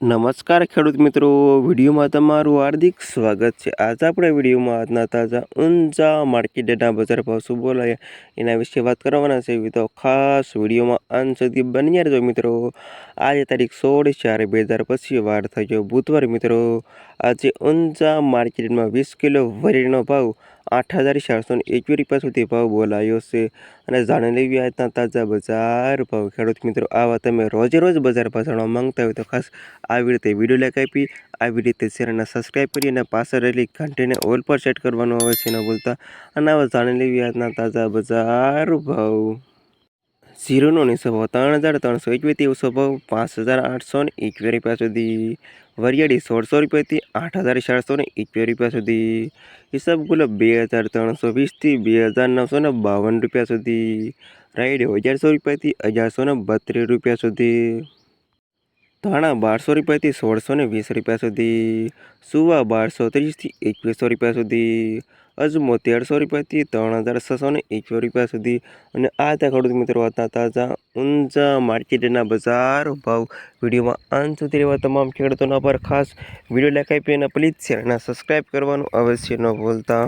નમસ્કાર ખેડૂત મિત્રો. વિડીયોમાં તમારું હાર્દિક સ્વાગત છે. આજે આપણે વિડીયોમાં આજના તાજા ઊંઝા માર્કેટના બજાર ભાવ શું બોલાય એના વિશે વાત કરવાના છે. તો ખાસ વિડીયોમાં અંત સુધી બની રહેજો મિત્રો. આજે તારીખ સોળ ચાર બે હજાર પછી વાર થયો બુધવાર મિત્રો. આજે ઊંઝા માર્કેટમાં વીસ કિલો વરીનો ભાવ આઠ હજાર ચારસો એકવી રૂપિયા સુધી ભાવ બોલાયો છે. અને જાણી લેવી આજના તાજા બજાર ભાવ ખેડૂત મિત્રો આવા તમે રોજે રોજ બજાર ભાવ જાણવા માંગતા હોય તો ખાસ આવી રીતે વીડિયો લાઈક આપી, આવી રીતે ચેનલને સબસ્ક્રાઈબ કરી અને પાછળ રહેલી ઘંટીને ઓલ પર સેટ કરવાનું આવે છે ન ભૂલતા. અને આવા જાણી લેવી આજના તાજા બજાર ભાવ. ઝીરોનો નીચો ત્રણ હજાર ત્રણસો એકવીસથી ભાવ પાંચ હજાર આઠસો ને એકવીસ રૂપિયા સુધી. વરિયાળી સોળસો રૂપિયાથી આઠ હજાર ચારસો ને એકવીસ રૂપિયા સુધી. હિસાબ ગુલાબ બે હજાર ત્રણસો વીસથી બે હજાર નવસો ને બાવન રૂપિયા સુધી. રાઈડ અગિયારસો રૂપિયાથી અગિયારસો ને બત્રીસ રૂપિયા સુધી. ધાણા બારસો રૂપિયાથી સોળસો ને વીસ રૂપિયા સુધી. સુવા બારસો ત્રીસથી એકવીસો રૂપિયા સુધી. અજમો તેરસો રૂપિયાથી ત્રણ હજાર છસો ને એકસો રૂપિયા સુધી. અને આ ત્યાં ખેડૂત મિત્રો હતા તાજા ઊંઝા માર્કેટના બજાર ભાવ. વિડીયોમાં અંત સુધી રહેવા તમામ ખેડૂતોના પર ખાસ વીડિયો લાઈક આપી અને પ્લીઝ અને સબસ્ક્રાઈબ કરવાનું અવશ્ય ન ભૂલતા.